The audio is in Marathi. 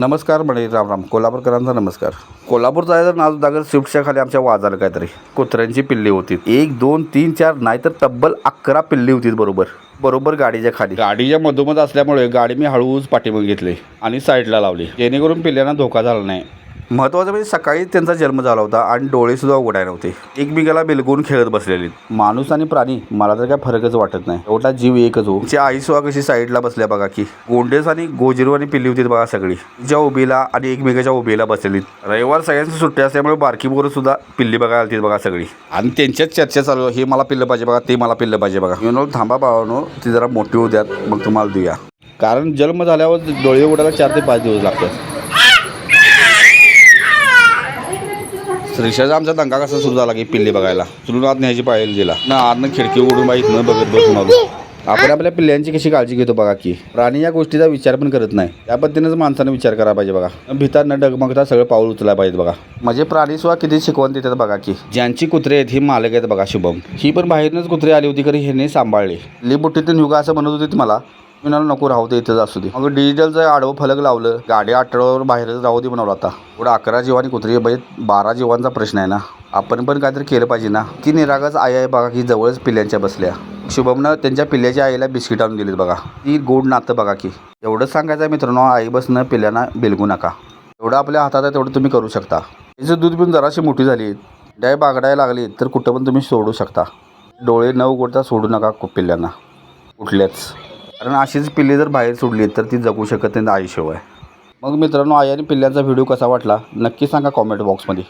नमस्कार म्हणे राम राम कोल्हापूरकरांचा नमस्कार. कोल्हापूर जायचं नाव दागर स्विफ्टच्या खाली आमच्या वाजाला काहीतरी. कुत्र्यांची पिल्ली होती. एक दोन तीन चार नाही तर तब्बल अकरा पिल्ली होती बरोबर. बरोबर गाडीच्या खाली. गाडीच्या मधोमध असल्यामुळे गाडी मी हळूच पाठीमागे घेतली आणि साईडला लावली. जेणेकरून पिल्ल्यांना धोका झाला नाही. महत्त्वाचं म्हणजे सकाळी त्यांचा जन्म झाला होता आणि डोळे सुद्धा उघडाय नव्हते. एकमेकाला बिलगून खेळत बसलेले. माणूस आणि प्राणी मला तर काय फरकच वाटत नाही. एवढा जीव एकच हो. तिची आई सुद्धा कशी साईडला बसल्या बघा की. गोंडेस आणि गोजिरू आणि पिल्ली होती बघा सगळी. तिच्या उभीला आणि एकमेकाच्या उभीला बसलेली. रविवार सगळ्यांची सुट्टी असल्यामुळे बारकी पोरं सुद्धा पिल्ली बघायला आलती बघा सगळी. आणि त्यांच्याच चर्चा चालू हे मला पिल्लं पाहिजे बघा ते मला पिल्लं पाहिजे बघा. मी म्हणलो थांबा भावानो ती जरा मोठी होऊ द्यात. मग तुम्हाला देऊया. कारण जन्म झाल्यावर डोळे उघडायला चार ते पाच दिवस लागतात. रिक्षाचा आमचा दंगा कसा सुरू झाला की पिल्ली बघायला? चुलून आत न्यायची पाहिजे दिला ना आतनं खिडकी उडून बाईत न बघत बसून आलो. आपण आपल्या पिल्ल्यांची कशी काळजी घेतो बघा की? प्राणी या गोष्टीचा विचार पण करत नाही. त्या पद्धतीनेच माणसानं विचार करायला पाहिजे बघा. न भिता न डगमगता सगळं पाऊल उचलायला पाहिजे बघा. म्हणजे प्राणी सुद्धा किती शिकवण देतात बघा की? ज्यांची कुत्रे आहेत ही मालक आहेत बघा शुभम. ही पण बाहेरनंच कुत्रे आली होती खरी ह्याने सांभाळली. लिबुट्टीतून युगा असं म्हणत होती मला म्हणालो नको राहू दे इथंच असू दे. मग डिजिटलचं आडवं फलक लावलं. गाडी आठवड्यावर बाहेरच राहू दे बनवलं आता. पुढे अकरा जीवानी कुत्री म्हणजे बारा जीवांचा प्रश्न आहे ना. आपण पण काहीतरी केलं पाहिजे ना. ती निरागच आई आहे बघा की जवळच पिल्ल्यांच्या बसल्या. शुभमनं त्यांच्या पिल्ल्याच्या आईला बिस्किट आणून दिलीत बघा. ती गोड नातं बघा की. एवढंच सांगायचं आहे मित्रांनो आई बसनं पिल्ल्यांना बिलगू नका. एवढं आपल्या हातात आहे तेवढं तुम्ही करू शकता. तिचं दूध पिऊन जराशी मोठी झाली डाय बागडायला लागली तर कुठं पण तुम्ही सोडू शकता. डोळे न उघडता सोडू नका कु- पिल्ल्यांना कुठल्याच. कारण अशीच पिल्ली जर बाहेर सोडली तर ती जगू शकत नाही आयुष्यभर मग मित्रांनो आई आणि पिल्ल्यांचा व्हिडिओ कसा वाटला? नक्की सांगा कॉमेंट बॉक्समध्ये